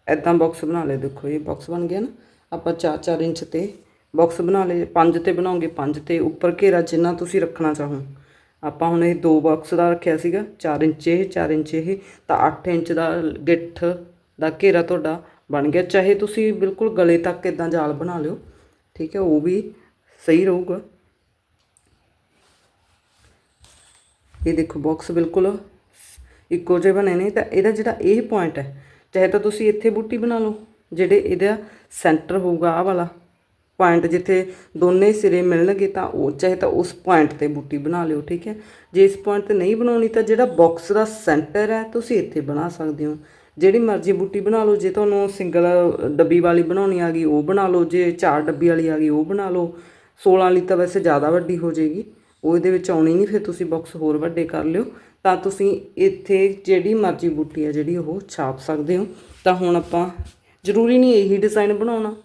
ਇਦਾਂ ਬਾਕਸ ਬਣਾ ਲਿਓ। ਦੇਖੋ, ਇਹ ਬਾਕਸ ਬਣ ਗਿਆ ਨਾ। ਆਪਾਂ 4-4 ਇੰਚ ਤੇ ਬਾਕਸ ਬਣਾ ਲਏ। 5 ਤੇ ਬਣਾਉਂਗੇ 5 ਤੇ ਉੱਪਰ ਘੇਰਾ ਜਿੰਨਾ ਤੁਸੀਂ ਰੱਖਣਾ ਚਾਹੋ। ਆਪਾਂ ਹੁਣ ਇਹ ਦੋ ਬਾਕਸ ਦਾ ਰੱਖਿਆ ਸੀਗਾ 4 ਇੰਚ ਇਹ 4 ਇੰਚ ਇਹ, ਤਾਂ 8 ਇੰਚ ਦਾ ਗਿੱਠ ਦਾ ਘੇਰਾ ਤੁਹਾਡਾ ਬਣ ਗਿਆ। ਚਾਹੇ ਤੁਸੀਂ ਬਿਲਕੁਲ ਗਲੇ ਤੱਕ ਇਦਾਂ ਜਾਲ ਬਣਾ ਲਿਓ, ਠੀਕ ਹੈ, ਉਹ ਵੀ ਸਹੀ ਰਹੂਗਾ। ਇਹ ਦੇਖੋ ਬਾਕਸ ਬਿਲਕੁਲ ਇੱਕੋ ਜਿਹੇ ਬਣੇ ਨੇ, ਤਾਂ ਇਹਦਾ ਜਿਹੜਾ ਇਹ ਪੁਆਇੰਟ ਹੈ, ਚਾਹੇ ਤਾਂ ਤੁਸੀਂ ਇੱਥੇ ਬੂਟੀ ਬਣਾ ਲਓ, ਜਿਹੜੇ ਇਹਦਾ ਸੈਂਟਰ ਹੋਊਗਾ ਆਹ ਵਾਲਾ। ਪੁਆਇੰਟ ਜਿੱਥੇ ਦੋਨੇ ਸਿਰੇ ਮਿਲਣਗੇ ਤਾਂ ਉਹ, ਚਾਹੇ ਤਾਂ ਉਸ ਪੁਆਇੰਟ ਤੇ ਬੂਟੀ ਬਣਾ ਲਿਓ, ਠੀਕ ਹੈ? ਜੇ ਇਸ ਪੁਆਇੰਟ ਤੇ ਨਹੀਂ ਬਣਾਉਣੀ ਤਾਂ ਜਿਹੜਾ ਬਾਕਸ ਦਾ ਸੈਂਟਰ ਹੈ, ਤੁਸੀਂ ਇੱਥੇ ਬਣਾ ਸਕਦੇ ਹੋ। ਜਿਹੜੀ ਮਰਜ਼ੀ ਬੂਟੀ ਬਣਾ ਲਓ, ਜੇ ਤੁਹਾਨੂੰ ਸਿੰਗਲ ਡੱਬੀ ਵਾਲੀ ਬਣਾਉਣੀ ਆ ਗਈ, ਉਹ ਬਣਾ ਲਓ। ਜੇ ਚਾਰ ਡੱਬੀ ਵਾਲੀ ਆ ਗਈ, ਉਹ ਬਣਾ ਲਓ। 16 ਵਾਲੀ ਤਾਂ ਵੈਸੇ ਜ਼ਿਆਦਾ ਵੱਡੀ ਹੋ ਜਾਏਗੀ। ਉਹ ਇਹਦੇ ਵਿੱਚ ਆਉਣੀ ਨਹੀਂ, ਫਿਰ ਤੁਸੀਂ ਬਾਕਸ ਹੋਰ ਵੱਡੇ ਕਰ ਲਿਓ। ਤਾਂ ਤੁਸੀਂ ਇੱਥੇ ਜਿਹੜੀ ਮਰਜ਼ੀ ਬੂਟੀ ਹੈ, ਜਿਹੜੀ ਉਹ ਛਾਪ ਸਕਦੇ ਹੋ। ਤਾਂ ਹੁਣ ਆਪਾਂ, ਜ਼ਰੂਰੀ ਨਹੀਂ ਇਹੀ ਡਿਜ਼ਾਈਨ ਬਣਾਉਣਾ।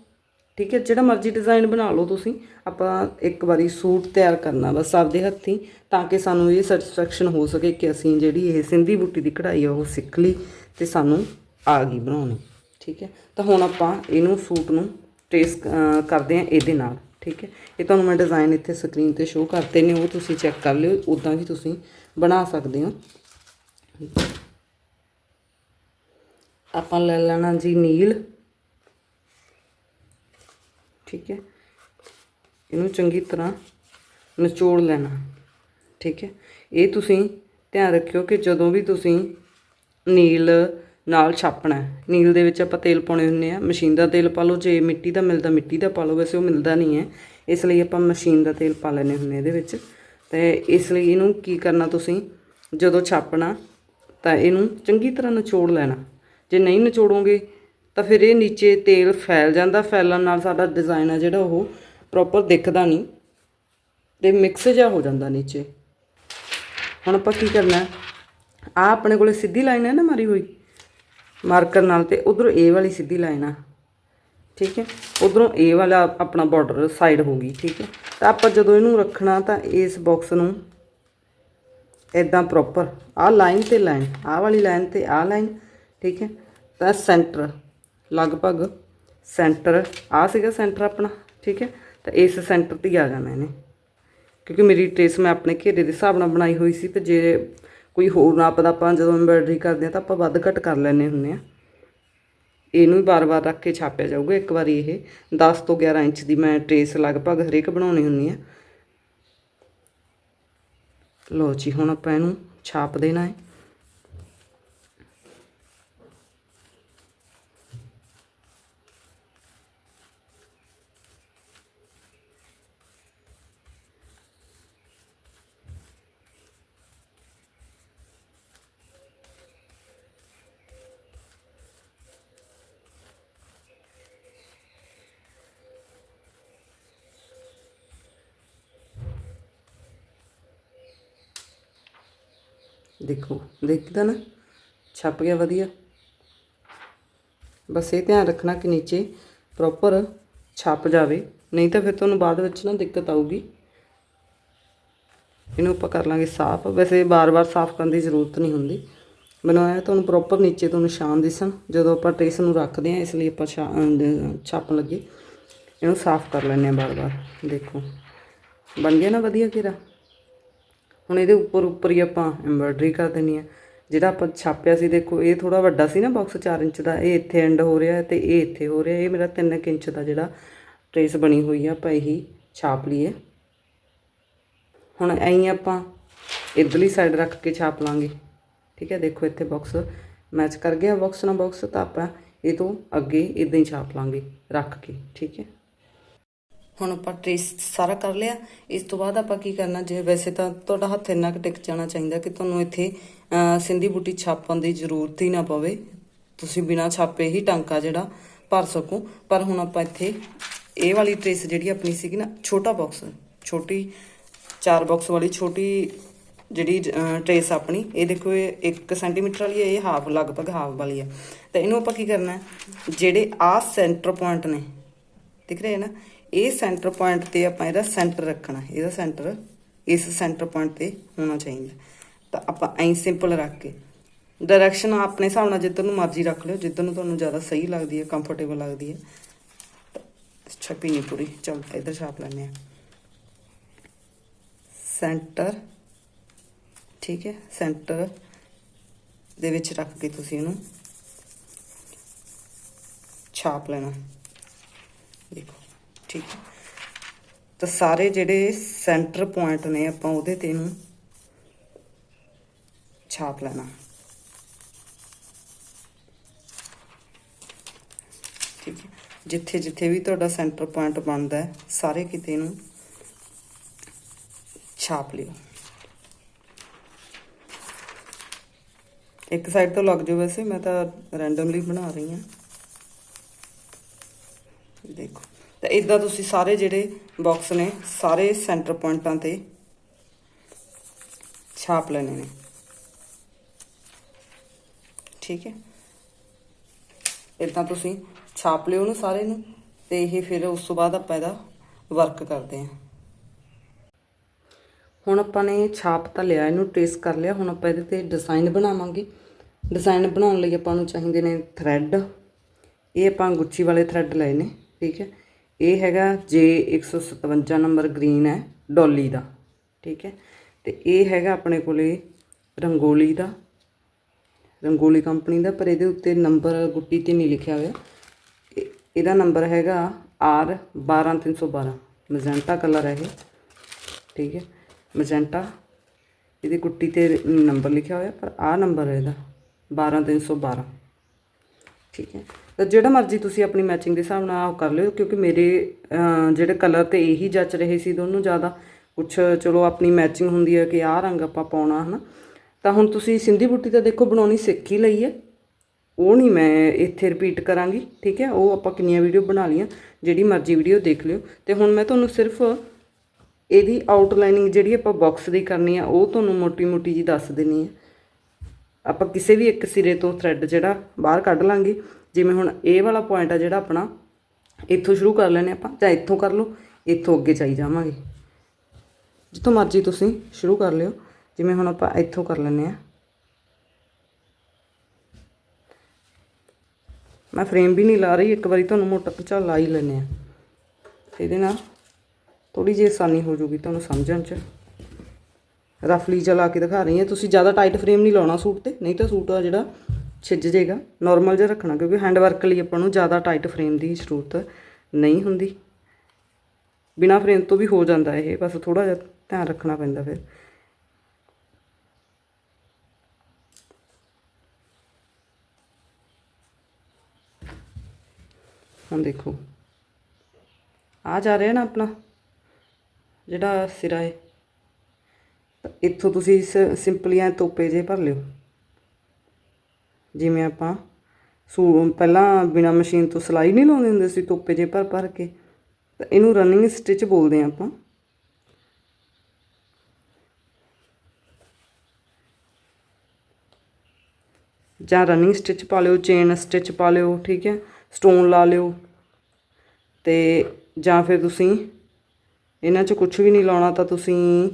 ਠੀਕ ਹੈ, ਜਿਹੜਾ ਮਰਜ਼ੀ ਡਿਜ਼ਾਈਨ ਬਣਾ ਲਓ ਤੁਸੀਂ, ਆਪਾਂ ਇੱਕ ਵਾਰੀ ਸੂਟ ਤਿਆਰ ਕਰਨਾ ਬਸ ਆਪਦੇ ਹੱਥੀਂ, ਤਾਂ ਕਿ ਸਾਨੂੰ ਇਹ ਸੈਟੀਸਫੈਕਸ਼ਨ ਹੋ ਸਕੇ ਕਿ ਅਸੀਂ ਜਿਹੜੀ ਇਹ ਸਿੰਧੀ ਬੂਟੀ ਦੀ ਕਢਾਈ ਆ, ਉਹ ਸਿੱਖ ਲਈ ਤੇ ਸਾਨੂੰ ਆ ਗਈ ਬਣਾਉਣੀ, ਠੀਕ ਹੈ। ਤਾਂ ਹੁਣ ਆਪਾਂ ਇਹਨੂੰ ਸੂਟ ਨੂੰ ਟ੍ਰੇਸ ਕਰਦੇ ਹਾਂ ਇਹਦੇ ਨਾਲ, ਠੀਕ ਹੈ। ਇਹ ਤੁਹਾਨੂੰ ਮੈਂ ਡਿਜ਼ਾਈਨ ਇੱਥੇ ਸਕਰੀਨ ਤੇ ਸ਼ੋਅ ਕਰਤੇ ਨੇ ਉਹ ਤੁਸੀਂ ਚੈੱਕ ਕਰ ਲਿਓ ਉਦਾਂ ਵੀ ਤੁਸੀਂ ਬਣਾ ਸਕਦੇ ਹੋ। ਆਪਾਂ ਲੈ ਲੈਣਾ ਜੀ, ਨੀਲ। ਠੀਕ ਹੈ? ਇਹਨੂੰ ਚੰਗੀ ਤਰ੍ਹਾਂ ਨਿਚੋੜ ਲੈਣਾ, ਠੀਕ ਹੈ? ਇਹ ਤੁਸੀਂ ਧਿਆਨ ਰੱਖਿਓ ਕਿ ਜਦੋਂ ਵੀ ਤੁਸੀਂ ਨੀਲ ਨਾਲ ਛਾਪਣਾ ਨੀਲ ਦੇ ਵਿੱਚ ਆਪਾਂ ਤੇਲ ਪਾਉਣੇ ਹੁੰਦੇ ਆ ਮਸ਼ੀਨ ਦਾ ਤੇਲ ਪਾ ਲਓ, ਜੇ ਮਿੱਟੀ ਦਾ ਮਿਲਦਾ, ਮਿੱਟੀ ਦਾ ਪਾ ਲਓ, ਵੈਸੇ ਉਹ ਮਿਲਦਾ ਨਹੀਂ ਹੈ। ਇਸ ਲਈ ਆਪਾਂ ਮਸ਼ੀਨ ਦਾ ਤੇਲ ਪਾ ਲੈਣੇ ਹੁੰਦੇ ਇਹਦੇ ਵਿੱਚ। ਤੇ ਇਸ ਲਈ ਇਹਨੂੰ ਕੀ ਕਰਨਾ ਤੁਸੀਂ? ਜਦੋਂ ਛਾਪਣਾ, ਤਾਂ ਇਹਨੂੰ ਚੰਗੀ ਤਰ੍ਹਾਂ ਨਿਚੋੜ ਲੈਣਾ। ਜੇ ਨਹੀਂ ਨਿਚੋੜੋਗੇ ਤਾਂ ਫਿਰ ਇਹ ਨੀਚੇ ਤੇਲ ਫੈਲ ਜਾਂਦਾ, ਫੈਲਣ ਨਾਲ ਸਾਡਾ ਡਿਜ਼ਾਈਨ ਆ ਜਿਹੜਾ ਉਹ ਪ੍ਰੋਪਰ ਦਿਖਦਾ ਨਹੀਂ ਤੇ ਮਿਕਸ ਜਿਹਾ ਹੋ ਜਾਂਦਾ ਨੀਚੇ। ਹੁਣ ਆਪਾਂ ਕੀ ਕਰਨਾ ਆ ਆਪਣੇ ਕੋਲੇ ਸਿੱਧੀ ਲਾਈਨ ਹੈ ਨਾ ਮਾਰੀ ਹੋਈ? ਮਾਰਕਰ ਨਾਲ ਤੇ ਉਧਰੋਂ ਇਹ ਵਾਲੀ ਸਿੱਧੀ ਲਾਈਨ ਆ। ਠੀਕ ਹੈ? ਉਧਰੋਂ ਇਹ ਵਾਲਾ ਆਪਣਾ ਬਾਰਡਰ ਸਾਈਡ ਹੋ ਗਈ, ਠੀਕ ਹੈ? ਤਾਂ ਆਪਾਂ ਜਦੋਂ ਇਹਨੂੰ ਰੱਖਣਾ ਤਾਂ ਇਸ ਬਾਕਸ ਨੂੰ ਇਦਾਂ ਪ੍ਰੋਪਰ ਆਹ ਲਾਈਨ ਤੇ ਲਾਈਨ ਆਹ ਵਾਲੀ ਲਾਈਨ ਤੇ ਆਹ ਲਾਈਨ ਠੀਕ ਹੈ? ਤਾਂ ਸੈਂਟਰ ਲਗਭਗ ਸੈਂਟਰ ਆ ਸੀਗਾ ਸੈਂਟਰ ਆਪਣਾ, ਠੀਕ ਹੈ? ਤਾਂ ਇਸ ਸੈਂਟਰ ਤੇ ਹੀ ਆ ਜਾਣਾ ਇਹਨੇ। ਕਿਉਂਕਿ ਮੇਰੀ ਟ੍ਰੇਸ ਮੈਂ ਆਪਣੇ ਘੇਰੇ ਦੇ ਹਿਸਾਬ ਨਾਲ ਬਣਾਈ ਹੋਈ ਸੀ ਤੇ ਜੇ ਕੋਈ ਹੋਰ ਨਾਪ ਦਾ ਆਪਾਂ ਜਦੋਂ ਐਮਬਰਾਇਡਰੀ ਕਰਦੇ ਆ ਤਾਂ ਆਪਾਂ ਵੱਧ ਘੱਟ ਕਰ ਲੈਣੇ ਹੁੰਦੇ ਆ ਇਹਨੂੰ ਵੀ ਬਾਰ-ਬਾਰ ਰੱਖ ਕੇ ਛਾਪਿਆ ਜਾਊਗਾ, ਇੱਕ ਵਾਰੀ ਇਹ 10 ਤੋਂ 11 ਇੰਚ ਦੀ ਮੈਂ ਟ੍ਰੇਸ ਲਗਭਗ ਹਰੇਕ ਬਣਾਉਣੀ ਹੁੰਦੀ ਆ ਲੋ ਜੀ, ਹੁਣ ਆਪਾਂ ਇਹਨੂੰ ਛਾਪ ਦੇਣਾ ਹੈ। ਦੇਖੋ, ਦੇਖਦਾ ਨਾ, ਛਪ ਗਿਆ ਵਧੀਆ। ਬਸ ਇਹ ਧਿਆਨ ਰੱਖਣਾ ਕਿ ਨੀਚੇ ਪ੍ਰੋਪਰ ਛੱਪ ਜਾਵੇ। ਨਹੀਂ ਤਾਂ ਫਿਰ ਤੁਹਾਨੂੰ ਬਾਅਦ ਵਿੱਚ ਨਾ ਦਿੱਕਤ ਆਊਗੀ। ਇਹਨੂੰ ਆਪਾਂ ਕਰ ਲਾਂਗੇ ਸਾਫ਼। ਵੈਸੇ ਬਾਰ-ਬਾਰ ਸਾਫ਼ ਕਰਨ ਦੀ ਜ਼ਰੂਰਤ ਨਹੀਂ ਹੁੰਦੀ। ਬਣਾਇਆ ਤੁਹਾਨੂੰ ਪ੍ਰੋਪਰ ਨੀਚੇ ਤੋਂ ਨਿਸ਼ਾਨ ਦਿਸਣ। ਜਦੋਂ ਆਪਾਂ ਟ੍ਰੇਸ ਨੂੰ ਰੱਖਦੇ ਹਾਂ, ਇਸ ਲਈ ਆਪਾਂ ਛਾ- ਛਾਪ ਲੱਗੇ। ਇਹਨੂੰ ਸਾਫ਼ ਕਰ ਲੈਂਦੇ ਹਾਂ ਬਾਰ-ਬਾਰ। ਦੇਖੋ। ਬਣ ਗਿਆ ਨਾ ਵਧੀਆ ਘੇਰਾ? ਹੁਣ ਇਹਦੇ ਉੱਪਰ ਉੱਪਰ ਹੀ ਆਪਾਂ ਐਮਬਰਾਇਡਰੀ ਕਰ ਦੇਣੀ ਹੈ। ਜਿਹੜਾ ਆਪਾਂ ਛਾਪਿਆ ਸੀ, ਦੇਖੋ, ਇਹ ਥੋੜਾ ਵੱਡਾ ਸੀ ਨਾ ਬਾਕਸ 4 ਇੰਚ ਦਾ, ਇਹ ਇੱਥੇ ਐਂਡ ਹੋ ਰਿਹਾ ਤੇ ਇਹ ਇੱਥੇ ਹੋ ਰਿਹਾ। ਇਹ ਮੇਰਾ 3 ਇੰਚ ਦਾ ਜਿਹੜਾ ਟ੍ਰੇਸ ਬਣੀ ਹੋਈ ਆ, ਆਪਾਂ ਇਹੀ ਛਾਪ ਲਈਏ। ਹੁਣ ਐਂ ਆਪਾਂ ਇਧਰਲੀ ਸਾਈਡ ਰੱਖ ਕੇ ਛਾਪ ਲਾਂਗੇ। ਠੀਕ ਹੈ, ਦੇਖੋ, ਇੱਥੇ ਬਾਕਸ ਮੈਚ ਕਰ ਗਿਆ। ਬਾਕਸ ਨਾਲ ਬਾਕਸ ਤਾਂ ਆਪਾਂ ਇਹ ਤੋਂ ਅੱਗੇ ਇਦਾਂ ਹੀ ਛਾਪ ਲਾਂਗੇ, ਰੱਖ ਕੇ। ਠੀਕ ਹੈ। ਹੁਣ ਆਪਾਂ ਟ੍ਰੇਸ ਸਾਰਾ ਕਰ ਲਿਆ। ਇਸ ਤੋਂ ਬਾਅਦ ਆਪਾਂ ਕੀ ਕਰਨਾ, ਜੇ ਵੈਸੇ ਤਾਂ ਤੁਹਾਡਾ ਹੱਥ ਇੰਨਾ ਕੁ ਟਿਕ ਜਾਣਾ ਚਾਹੀਦਾ ਕਿ ਤੁਹਾਨੂੰ ਇੱਥੇ ਸਿੰਧੀ ਬੂਟੀ ਛਾਪਣ ਦੀ ਜ਼ਰੂਰਤ ਹੀ ਨਾ ਪਵੇ। ਤੁਸੀਂ ਬਿਨਾ ਛਾਪੇ ਹੀ ਟਾਂਕਾ ਜਿਹੜਾ ਭਰ ਸਕੋ। ਪਰ ਹੁਣ ਆਪਾਂ ਇੱਥੇ ਇਹ ਵਾਲੀ ਟ੍ਰੇਸ ਜਿਹੜੀ ਆਪਣੀ ਸੀਗੀ ਨਾ, ਛੋਟਾ ਬਾਕਸ ਛੋਟੀ, ਚਾਰ ਬਾਕਸ ਵਾਲੀ ਛੋਟੀ ਜਿਹੜੀ ਟ੍ਰੇਸ ਆਪਣੀ, ਇਹ ਦੇਖੋ ਇਹ 1 ਸੈਂਟੀਮੀਟਰ ਵਾਲੀ ਹੈ, ਇਹ ਹਾਫ ਲਗਭਗ ਹਾਫ ਵਾਲੀ ਹੈ। ਤਾਂ ਇਹਨੂੰ ਆਪਾਂ ਕੀ ਕਰਨਾ ਜਿਹੜੇ ਆ ਸੈਂਟਰ ਪੁਆਇੰਟ ਨੇ, ਦਿਖ ਰਹੇ ਨਾ? ਇਹ ਸੈਂਟਰ ਪੁਆਇੰਟ ਤੇ ਆਪਾਂ ਇਹਦਾ ਸੈਂਟਰ ਰੱਖਣਾ ਇਹਦਾ ਸੈਂਟਰ ਇਸ ਸੈਂਟਰ ਪੁਆਇੰਟ ਤੇ ਹੋਣਾ ਚਾਹੀਦਾ। ਤਾਂ ਆਪਾਂ ਐਂ ਸਿੰਪਲ ਰੱਖ ਕੇ ਡਾਇਰੈਕਸ਼ਨ ਆਪਣੇ ਹਿਸਾਬ ਨਾਲ ਜਿੱਧਰ ਨੂੰ ਮਰਜ਼ੀ ਰੱਖ ਲਿਓ, ਜਿੱਧਰ ਨੂੰ ਤੁਹਾਨੂੰ ਜ਼ਿਆਦਾ ਸਹੀ ਲੱਗਦੀ ਹੈ ਕੰਫਰਟੇਬਲ ਲੱਗਦੀ ਹੈ। ਛਪੀ ਨਹੀਂ ਪੂਰੀ। ਚਲ ਇੱਧਰ ਛਾਪ ਲੈਂਦੇ ਆ ਸੈਂਟਰ ਠੀਕ ਹੈ ਸੈਂਟਰ ਦੇ ਵਿੱਚ ਰੱਖ ਕੇ ਤੁਸੀਂ ਇਹਨੂੰ ਛਾਪ ਲੈਣਾ। ਦੇਖੋ। ਠੀਕ ਹੈ। ਤਾਂ ਸਾਰੇ ਜਿਹੜੇ ਸੈਂਟਰ ਪੁਆਇੰਟ ਨੇ ਆਪਾਂ ਉਹਦੇ ਤੇ ਇਹਨੂੰ ਛਾਪ ਲੈਣਾ। ਠੀਕ ਹੈ। ਜਿੱਥੇ ਜਿੱਥੇ ਵੀ ਤੁਹਾਡਾ ਸੈਂਟਰ ਪੁਆਇੰਟ ਬਣਦਾ ਹੈ, ਸਾਰੇ ਕਿਤੇ ਇਹਨੂੰ ਛਾਪ ਲਿਓ। ਇੱਕ ਸਾਈਡ ਤੋਂ ਲੱਗ ਜਾਓ ਵੈਸੇ, ਮੈਂ ਤਾਂ ਰੈਂਡਮਲੀ ਬਣਾ ਰਹੀ ਹਾਂ। ਦੇਖੋ। ਤਾਂ ਇਦਾਂ ਤੁਸੀਂ ਸਾਰੇ ਜਿਹੜੇ ਬਾਕਸ ਨੇ, ਸਾਰੇ ਸੈਂਟਰ ਪੁਆਇੰਟਾਂ ਤੇ ਛਾਪ ਲੈਣੇ ਨੇ। ਠੀਕ ਹੈ? ਇਦਾਂ ਤੁਸੀਂ ਛਾਪ ਲਿਓ ਉਹਨੂੰ ਸਾਰੇ ਨੂੰ ਤੇ ਇਹ ਫਿਰ ਉਸ ਤੋਂ ਬਾਅਦ ਆਪਾਂ ਇਹਦਾ ਵਰਕ ਕਰਦੇ ਹਾਂ। ਹੁਣ ਆਪਾਂ ਨੇ ਛਾਪ ਤਾਂ ਲਿਆ, ਇਹਨੂੰ ਟ੍ਰੇਸ ਕਰ ਲਿਆ, ਹੁਣ ਆਪਾਂ ਇਹਦੇ ਤੇ ਡਿਜ਼ਾਈਨ ਬਣਾਵਾਂਗੇ। ਡਿਜ਼ਾਈਨ ਬਣਾਉਣ ਲਈ ਆਪਾਂ ਨੂੰ ਚਾਹੀਦੇ ਨੇ ਥ੍ਰੈਡ ਇਹ ਆਪਾਂ ਗੁੱਚੀ ਵਾਲੇ ਥ੍ਰੈਡ ਲਏ ਨੇ, ਠੀਕ ਹੈ? ਇਹ ਹੈਗਾ ਜੇ 157 ਨੰਬਰ ਗ੍ਰੀਨ ਹੈ, ਡੋਲੀ ਦਾ, ਠੀਕ ਹੈ? ਤੇ ਇਹ ਹੈਗਾ ਆਪਣੇ ਕੋਲੇ ਰੰਗੋਲੀ ਦਾ, ਰੰਗੋਲੀ ਕੰਪਨੀ ਦਾ, ਪਰ ਇਹਦੇ ਉੱਤੇ ਨੰਬਰ ਗੁੱਟੀ ਤੇ ਨਹੀਂ ਲਿਖਿਆ ਹੋਇਆ। ਇਹ- ਇਹਦਾ ਨੰਬਰ ਹੈਗਾ R 12312 ਮਜੈਂਟਾ ਕਲਰ ਹੈ ਇਹ, ਠੀਕ ਹੈ? ਮਜੈਂਟਾ, ਇਹਦੀ ਗੁੱਟੀ ਤੇ ਨੰਬਰ ਲਿਖਿਆ ਹੋਇਆ, ਪਰ ਆਹ ਨੰਬਰ ਹੈ ਇਹਦਾ 12312 ਠੀਕ ਹੈ। ਜਿਹੜਾ ਮਰਜ਼ੀ ਤੁਸੀਂ ਆਪਣੀ ਮੈਚਿੰਗ ਦੇ ਹਿਸਾਬ ਨਾਲ ਉਹ ਕਰ ਲਿਓ, ਕਿਉਂਕਿ ਮੇਰੇ ਜਿਹੜੇ ਕਲਰ ਤੇ ਇਹੀ ਜੱਚ ਰਹੇ ਸੀ ਦੋਨੋਂ ਜ਼ਿਆਦਾ, ਕੁਛ ਚਲੋ ਆਪਣੀ ਮੈਚਿੰਗ ਹੁੰਦੀ ਹੈ ਕਿ ਆਹ ਰੰਗ ਆਪਾਂ ਪਾਉਣਾ, ਹਨਾ। ਤਾਂ ਹੁਣ ਤੁਸੀਂ ਸਿੰਧੀ ਬੁੱਟੀ ਤਾਂ ਦੇਖੋ ਬਣਾਉਣੀ ਸਿੱਖ ਹੀ ਲਈ ਹੈ। ਉਹ ਨਹੀਂ ਮੈਂ ਇੱਥੇ ਰਿਪੀਟ ਕਰਾਂਗੀ, ਠੀਕ ਹੈ। ਉਹ ਆਪਾਂ ਕਿੰਨੀਆਂ ਵੀਡੀਓ ਬਣਾ ਲਈਆਂ, ਜਿਹੜੀ ਮਰਜ਼ੀ ਵੀਡੀਓ ਦੇਖ ਲਿਓ। ਤੇ ਹੁਣ ਮੈਂ ਤੁਹਾਨੂੰ ਸਿਰਫ ਇਹਦੀ ਆਊਟਲਾਈਨਿੰਗ ਜਿਹੜੀ ਆਪਾਂ ਬਾਕਸ ਦੀ ਕਰਨੀ ਆ, ਉਹ ਤੁਹਾਨੂੰ ਮੋਟੀ-ਮੋਟੀ ਜੀ ਦੱਸ ਦੇਣੀ ਹੈ ਆਪਾਂ ਕਿਸੇ ਵੀ ਇੱਕ ਸਿਰੇ ਤੋਂ ਥ੍ਰੈਡ ਜਿਹੜਾ ਬਾਹਰ ਕੱਢ ਲਾਂਗੇ, ਜਿਵੇਂ ਹੁਣ ਇਹ ਵਾਲਾ ਪੁਆਇੰਟ ਆ ਜਿਹੜਾ ਆਪਣਾ, ਇੱਥੋਂ ਸ਼ੁਰੂ ਕਰ ਲੈਣੇ ਆਪਾਂ, ਜਾਂ ਇੱਥੋਂ ਕਰ ਲਓ, ਇੱਥੋਂ ਅੱਗੇ ਚਾਈ ਜਾਵਾਂਗੇ। ਜਿੱਥੋਂ ਮਰਜ਼ੀ ਤੁਸੀਂ ਸ਼ੁਰੂ ਕਰ ਲਿਓ, ਜਿਵੇਂ ਹੁਣ ਆਪਾਂ ਇੱਥੋਂ ਕਰ ਲੈਣੇ ਆ ਮੈਂ ਫਰੇਮ ਵੀ ਨਹੀਂ ਲਾ ਰਹੀ, ਇੱਕ ਵਾਰੀ ਤੁਹਾਨੂੰ ਮੋਟਾ ਪਚਾ ਲਾ ਹੀ ਲੈਣੇ ਆ ਇਹਦੇ ਨਾਲ ਥੋੜੀ ਜਿਹੀ ਆਸਾਨੀ ਹੋ ਜੂਗੀ ਤੁਹਾਨੂੰ ਸਮਝਣ 'ਚ। ਰਫਲੀ ਚਲਾ ਕੇ ਦਿਖਾ ਰਹੀ ਹਾਂ। ਤੁਸੀਂ ਜ਼ਿਆਦਾ ਟਾਈਟ ਫਰੇਮ ਨਹੀਂ ਲਾਉਣਾ ਸੂਟ ਤੇ, ਨਹੀਂ ਤਾਂ ਸੂਟ ਆ ਜਿਹੜਾ ਛਿੱਜ ਜਾਏਗਾ ਨਾਰਮਲ ਜਿਹਾ ਰੱਖਣਾ, ਕਿਉਂਕਿ ਹੈਂਡ ਵਰਕ ਲਈ ਆਪਾਂ ਨੂੰ ਜ਼ਿਆਦਾ ਟਾਈਟ ਫਰੇਮ ਦੀ ਜ਼ਰੂਰਤ ਨਹੀਂ ਹੁੰਦੀ। ਬਿਨਾ ਫਰੇਮ ਤੋਂ ਵੀ ਹੋ ਜਾਂਦਾ ਇਹ, ਬਸ ਥੋੜਾ ਜਿਹਾ ਧਿਆਨ ਰੱਖਣਾ ਪੈਂਦਾ ਫਿਰ। ਹੁਣ ਦੇਖੋ। ਆ ਜਾ ਰਿਹਾ ਨਾ ਆਪਣਾ, ਜਿਹੜਾ ਸਿਰਾ ਹੈ। ਇੱਥੋਂ ਤੁਸੀਂ ਸਿੰਪਲੀ ਐ ਤੋਪੇ ਜੇ ਭਰ ਲਿਓ। ਜਿਵੇਂ ਆਪਾਂ ਸੂ, ਪਹਿਲਾਂ ਬਿਨਾ ਮਸ਼ੀਨ ਤੋਂ ਸਿਲਾਈ ਨਹੀਂ ਲਾਉਂਦੇ ਹੁੰਦੇ ਸੀ, ਤੋਪੇ ਜੇ ਭਰ ਭਰ ਕੇ। ਤਾਂ ਇਹਨੂੰ ਰਨਿੰਗ ਸਟਿਚ ਬੋਲਦੇ ਆ ਆਪਾਂ। ਜਾਂ ਰਨਿੰਗ ਸਟਿਚ ਪਾ ਲਿਓ ਚੇਨ ਸਟਿਚ ਪਾ ਲਿਓ, ਠੀਕ ਹੈ? ਸਟੋਨ ਲਾ ਲਿਓ। ਤੇ ਜਾਂ ਫਿਰ ਤੁਸੀਂ, ਇਹਨਾਂ 'ਚ ਕੁਝ ਵੀ ਨਹੀਂ ਲਾਉਣਾ ਤਾਂ ਤੁਸੀਂ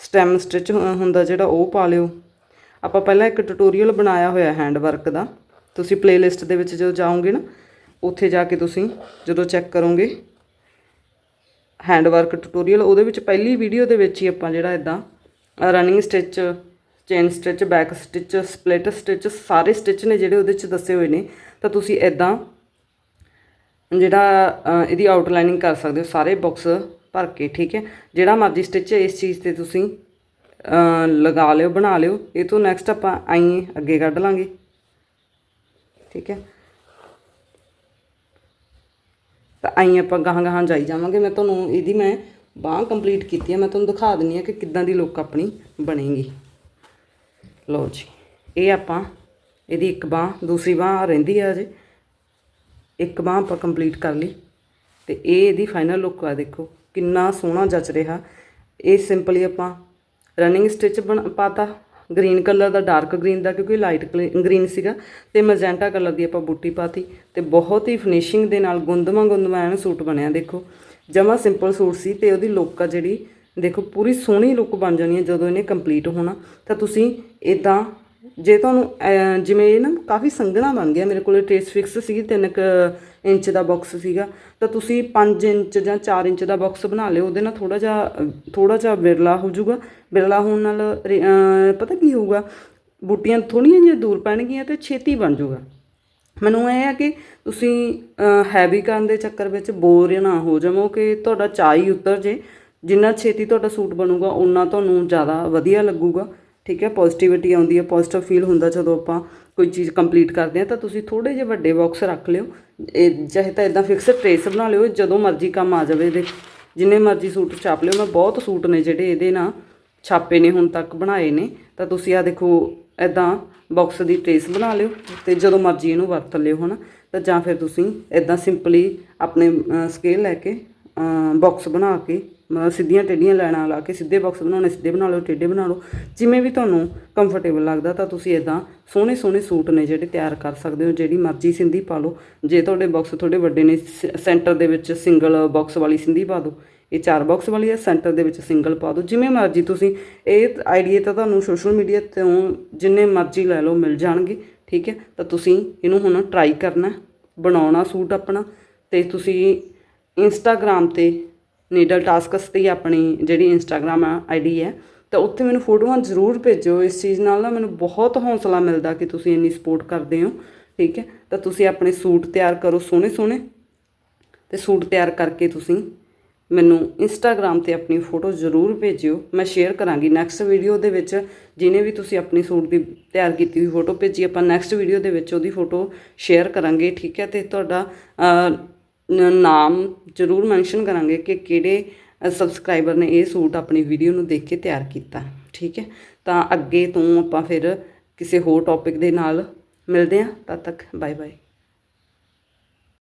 ਸਟੈਮ ਸਟਿਚ ਹੁੰਦਾ ਜਿਹੜਾ ਉਹ ਪਾ ਲਿਓ। ਆਪਾਂ ਪਹਿਲਾਂ ਇੱਕ ਟਿਊਟੋਰੀਅਲ ਬਣਾਇਆ ਹੋਇਆ ਹੈਂਡ ਵਰਕ ਦਾ। ਤੁਸੀਂ ਪਲੇਲਿਸਟ ਦੇ ਵਿੱਚ ਜਦੋਂ ਜਾਓਗੇ ਨਾ, ਉੱਥੇ ਜਾ ਕੇ ਤੁਸੀਂ ਜਦੋਂ ਚੈੱਕ ਕਰੋਗੇ ਹੈਂਡ ਵਰਕ ਟਿਊਟੋਰੀਅਲ ਉਹਦੇ ਵਿੱਚ ਪਹਿਲੀ ਵੀਡੀਓ ਦੇ ਵਿੱਚ ਹੀ ਆਪਾਂ ਜਿਹੜਾ ਇਦਾਂ running stitch chain stitch back stitch split stitch ਸਾਰੇ ਸਟਿਚ ਨੇ ਜਿਹੜੇ ਉਹਦੇ ਵਿੱਚ ਦੱਸੇ ਹੋਏ ਨੇ। ਤਾਂ ਤੁਸੀਂ ਇਦਾਂ ਜਿਹੜਾ ਇਹਦੀ ਆਊਟਲਾਈਨਿੰਗ ਕਰ ਸਕਦੇ ਹੋ। ਸਾਰੇ ਬਾਕਸ ਭਰ ਕੇ, ਠੀਕ ਹੈ? ਜਿਹੜਾ ਮਰਜ਼ੀ ਸਟਿਚ ਇਸ ਚੀਜ਼ ਤੇ ਤੁਸੀਂ ਲਗਾ ਲਿਓ, ਬਣਾ ਲਿਓ। ਇਹ ਤੋਂ ਨੈਕਸਟ ਆਪਾਂ ਆਈਏ ਅੱਗੇ ਕੱਢ ਲਾਂਗੇ। ਠੀਕ ਹੈ? ਤਾਂ ਆਈ ਆਪਾਂ ਗਾਹਾਂ ਗਾਹਾਂ ਜਾਈ ਜਾਵਾਂਗੇ। ਮੈਂ ਤੁਹਾਨੂੰ ਇਹਦੀ ਮੈਂ ਬਾਹ ਕੰਪਲੀਟ ਕੀਤੀ ਹੈ। ਮੈਂ ਤੁਹਾਨੂੰ ਦਿਖਾ ਦਿੰਨੀ ਆ ਕਿ ਕਿੱਦਾਂ ਦੀ ਲੁੱਕ ਆਪਣੀ ਬਣੇਗੀ। ਲਓ ਜੀ, ਇਹ ਆਪਾਂ, ਇਹਦੀ ਇੱਕ ਬਾਹ, ਦੂਸਰੀ ਬਾਹ ਰਹਿੰਦੀ ਆ ਅਜੇ ਇੱਕ ਬਾਹ ਆਪਾਂ ਕੰਪਲੀਟ ਕਰ ਲਈ। ਤੇ ਇਹ ਇਹਦੀ ਫਾਈਨਲ ਲੁੱਕ ਆ ਦੇਖੋ। ਕਿੰਨਾ ਸੋਹਣਾ ਜੱਚ ਰਿਹਾ। ਇਹ ਸਿੰਪਲੀ ਆਪਾਂ ਰਨਿੰਗ ਸਟਿਚ ਬਣ ਪਾਤਾ। ਗ੍ਰੀਨ ਕਲਰ ਦਾ ਡਾਰਕ ਗ੍ਰੀਨ ਦਾ ਕਿਉਂਕਿ ਲਾਈਟ ਗ੍ਰੀਨ ਸੀਗਾ। ਤੇ ਮੈਜੈਂਟਾ ਕਲਰ ਦੀ ਆਪਾਂ ਬੂਟੀ ਪਾਤੀ ਤੇ ਬਹੁਤ ਹੀ ਫਿਨਿਸ਼ਿੰਗ ਦੇ ਨਾਲ ਗੁੰਦਮਾ ਗੁੰਦਮਾ ਐਨ ਸੂਟ ਬਣਿਆ ਦੇਖੋ। ਜਮਾ ਸਿੰਪਲ ਸੂਟ ਸੀ ਤੇ ਉਹਦੀ ਲੁੱਕ ਆ ਜਿਹੜੀ ਦੇਖੋ ਪੂਰੀ ਸੋਹਣੀ ਲੁੱਕ ਬਣ ਜਾਣੀ ਹੈ ਜਦੋਂ ਇਹਨੇ ਕੰਪਲੀਟ ਹੋਣਾ। ਤਾਂ ਤੁਸੀਂ ਇਦਾਂ ਜੇ ਤੁਹਾਨੂੰ ਅਹ, ਜਿਵੇਂ ਇਹ ਨਾ ਕਾਫੀ ਸੰਘਣਾ ਬਣ ਗਿਆ ਮੇਰੇ ਕੋਲੇ ਟ੍ਰੇਸ ਫਿਕਸ ਸੀ 3 ਇੰਚ ਦਾ ਬਾਕਸ ਸੀਗਾ, ਤਾਂ ਤੁਸੀਂ 5 ਇੰਚ ਜਾਂ 4 ਇੰਚ ਦਾ ਬਾਕਸ ਬਣਾ ਲਿਓ, ਉਹਦੇ ਨਾਲ ਥੋੜਾ ਜਿਹਾ ਥੋੜਾ ਜਿਹਾ ਵਿਰਲਾ ਹੋ ਜਾਊਗਾ। ਵਿਰਲਾ ਹੋਣ ਨਾਲ, ਰੇ- ਪਤਾ ਕੀ ਹੋਊਗਾ? ਬੂਟੀਆਂ ਥੋੜੀਆਂ ਜਿਹੀਆਂ ਦੂਰ ਪੈਣਗੀਆਂ ਤੇ ਛੇਤੀ ਬਣ ਜਾਊਗਾ। ਮੈਨੂੰ ਇਹ ਹੈ ਕਿ ਤੁਸੀਂ ਹੈਵੀ ਕਰਨ ਦੇ ਚੱਕਰ ਵਿੱਚ ਬੋਰ ਨਾ ਹੋ ਜਾਵੋ ਕਿ ਤੁਹਾਡਾ ਚਾਈ ਉਤਰ ਜੇ। ਜਿੰਨਾ ਛੇਤੀ ਤੁਹਾਡਾ ਸੂਟ ਬਣੂਗਾ ਉਨਾ ਤੁਹਾਨੂੰ ਜ਼ਿਆਦਾ ਵਧੀਆ ਲੱਗੂਗਾ। ਠੀਕ ਹੈ ਪੋਜ਼ਿਟਿਵਿਟੀ ਆਉਂਦੀ ਹੈ ਪੋਜ਼ਿਟਿਵ ਫੀਲ ਹੁੰਦਾ ਜਦੋਂ ਆਪਾਂ ਕੋਈ ਚੀਜ਼ ਕੰਪਲੀਟ ਕਰਦੇ ਆ ਤਾਂ ਤੁਸੀਂ ਥੋੜੇ ਜਿਹੇ ਵੱਡੇ ਬਾਕਸ ਰੱਖ ਲਿਓ। ਇਹ ਚਾਹੇ ਤਾਂ ਇਦਾਂ ਫਿਕਸ ਟ੍ਰੇਸ ਬਣਾ ਲਿਓ, ਜਦੋਂ ਮਰਜ਼ੀ ਕੰਮ ਆ ਜਾਵੇ ਇਹਦੇ। ਜਿੰਨੇ ਮਰਜ਼ੀ ਸੂਟ ਛਾਪ ਲਿਓ, ਮੈਂ ਬਹੁਤ ਸੂਟ ਨੇ ਜਿਹੜੇ ਇਹਦੇ ਨਾਲ ਛਾਪੇ ਨੇ ਹੁਣ ਤੱਕ ਬਣਾਏ ਨੇ। ਤਾਂ ਤੁਸੀਂ ਆ ਦੇਖੋ ਇਦਾਂ ਬਾਕਸ ਦੀ ਟ੍ਰੇਸ ਬਣਾ ਲਿਓ ਤੇ ਜਦੋਂ ਮਰਜ਼ੀ ਇਹਨੂੰ ਵਰਤ ਲਿਓ, ਹਨਾ। ਤਾਂ ਜਾਂ ਫਿਰ ਤੁਸੀਂ ਇਦਾਂ ਸਿੰਪਲੀ ਆਪਣੇ ਸਕੇਲ ਲੈ ਕੇ ਬਾਕਸ ਬਣਾ ਕੇ ਸਿੱਧੀਆਂ ਟੇਢੀਆਂ ਲਾਈਨਾਂ ਲਾ ਕੇ ਸਿੱਧੇ ਬਾਕਸ ਬਣਾਉਣੇ, ਸਿੱਧੇ ਬਣਾ ਲਓ, ਟੇਢੇ ਬਣਾ ਲਓ। ਜਿਵੇਂ ਵੀ ਤੁਹਾਨੂੰ ਕੰਫਰਟੇਬਲ ਲੱਗਦਾ ਤਾਂ ਤੁਸੀਂ ਇਦਾਂ ਸੋਹਣੇ ਸੋਹਣੇ ਸੂਟ ਨੇ ਜਿਹੜੇ ਤਿਆਰ ਕਰ ਸਕਦੇ ਹੋ, ਜਿਹੜੀ ਮਰਜ਼ੀ ਸਿੰਧੀ ਪਾ ਲਓ। ਜੇ ਤੁਹਾਡੇ ਬਾਕਸ ਥੋੜੇ ਵੱਡੇ ਨੇ ਸੈਂਟਰ ਦੇ ਵਿੱਚ ਸਿੰਗਲ ਬਾਕਸ ਵਾਲੀ ਸਿੰਧੀ ਪਾ ਦਿਓ। ਇਹ ਚਾਰ ਬਾਕਸ ਵਾਲੀ ਹੈ ਸੈਂਟਰ ਦੇ ਵਿੱਚ ਸਿੰਗਲ ਪਾ ਦਿਓ। ਜਿਵੇਂ ਮਰਜ਼ੀ ਤੁਸੀਂ, ਇਹ ਆਈਡੀਆ ਤਾਂ ਤੁਹਾਨੂੰ ਸੋਸ਼ਲ ਮੀਡੀਆ ਤੋਂ ਜਿੰਨੇ ਮਰਜ਼ੀ ਲੈ ਲਓ, ਮਿਲ ਜਾਣਗੇ, ਠੀਕ ਹੈ? ਤਾਂ ਤੁਸੀਂ ਇਹਨੂੰ ਹੁਣ ਟਰਾਈ ਕਰਨਾ, ਬਣਾਉਣਾ ਸੂਟ ਆਪਣਾ ਤੇ ਤੁਸੀਂ ਇੰਸਟਾਗ੍ਰam ਤੇ ਨੀਡਲ ਟਾਸਕਸ ਤੇ ਆਪਣੀ ਜਿਹੜੀ ਇੰਸਟਾਗ੍ਰam ਆਈਡੀ ਹੈ। ਤਾਂ ਉੱਥੇ ਮੈਨੂੰ ਫੋਟੋਆਂ ਜ਼ਰੂਰ ਭੇਜੋ ਇਸ ਚੀਜ਼ ਨਾਲ ਨਾ ਮੈਨੂੰ ਬਹੁਤ ਹੌਸਲਾ ਮਿਲਦਾ ਕਿ ਤੁਸੀਂ ਇੰਨੀ ਸਪੋਰਟ ਕਰਦੇ ਹੋ। ਠੀਕ ਹੈ? ਤਾਂ ਤੁਸੀਂ ਆਪਣੇ ਸੂਟ ਤਿਆਰ ਕਰੋ ਸੋਹਣੇ ਸੋਹਣੇ। ਤੇ ਸੂਟ ਤਿਆਰ ਕਰਕੇ ਤੁਸੀਂ ਮੈਨੂੰ ਇੰਸਟਾਗ੍ਰam ਤੇ ਆਪਣੀ ਫੋਟੋ ਜ਼ਰੂਰ ਭੇਜਿਓ। ਮੈਂ ਸ਼ੇਅਰ ਕਰਾਂਗੀ। ਨੈਕਸਟ ਵੀਡੀਓ ਦੇ ਵਿੱਚ ਜਿਹਨੇ ਵੀ ਤੁਸੀਂ ਆਪਣੀ ਸੂਟ ਦੀ ਤਿਆਰ ਕੀਤੀ ਹੋਈ ਫੋਟੋ ਭੇਜੀ, ਆਪਾਂ ਨੈਕਸਟ ਵੀਡੀਓ ਦੇ ਵਿੱਚ ਉਹਦੀ ਫੋਟੋ ਸ਼ੇਅਰ ਕਰਾਂਗੇ। ਠੀਕ ਹੈ? ਤੇ ਤੁਹਾਡਾ ਨਾਮ ਜ਼ਰੂਰ ਮੈਂਸ਼ਨ ਕਰਾਂਗੇ ਕਿ ਕਿਹੜੇ ਸਬਸਕ੍ਰਾਈਬਰ ਨੇ ਇਹ ਸੂਟ ਆਪਣੀ ਵੀਡੀਓ ਨੂੰ ਦੇਖ ਕੇ ਤਿਆਰ ਕੀਤਾ। ਠੀਕ ਹੈ? ਤਾਂ ਅੱਗੇ ਤੋਂ ਆਪਾਂ ਫਿਰ ਕਿਸੇ ਹੋਰ ਟੌਪਿਕ ਦੇ ਨਾਲ ਮਿਲਦੇ ਹਾਂ। ਤਦ ਤੱਕ ਬਾਏ ਬਾਏ